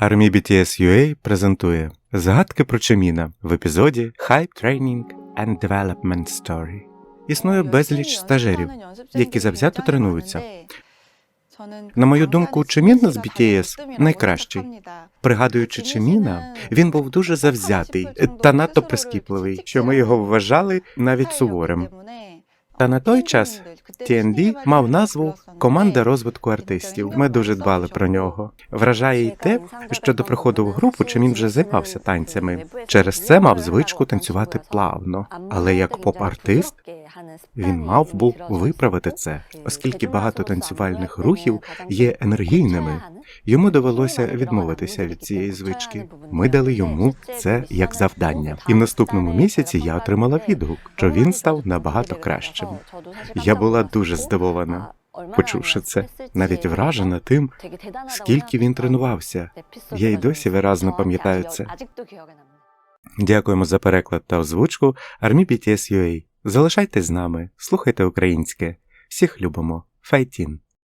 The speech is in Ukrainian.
Армі BTS UA презентує Загадки про Чиміна в епізоді Hype Training and Development Story. Існує безліч стажерів, які завзято тренуються. На мою думку, Чимін з BTS найкращий. Пригадуючи Чиміна, він був дуже завзятий та надто прискіпливий, що ми його вважали навіть суворим. Та на той час TND мав назву Команда розвитку артистів. Ми дуже дбали про нього. Вражає й те, що до приходу в групу Чимін вже займався танцями. Через це мав звичку танцювати плавно. Але як поп-артист він мав був виправити це, оскільки багато танцювальних рухів є енергійними. Йому довелося відмовитися від цієї звички. Ми дали йому це як завдання, і в наступному місяці я отримала відгук, що він став набагато кращим. Я була дуже здивована, почувши це, навіть вражена тим, скільки він тренувався. Я й досі виразно пам'ятаю це. Дякуємо за переклад та озвучку Армі BTS UA. Залишайтесь з нами, слухайте українське. Всіх любимо. Файтін!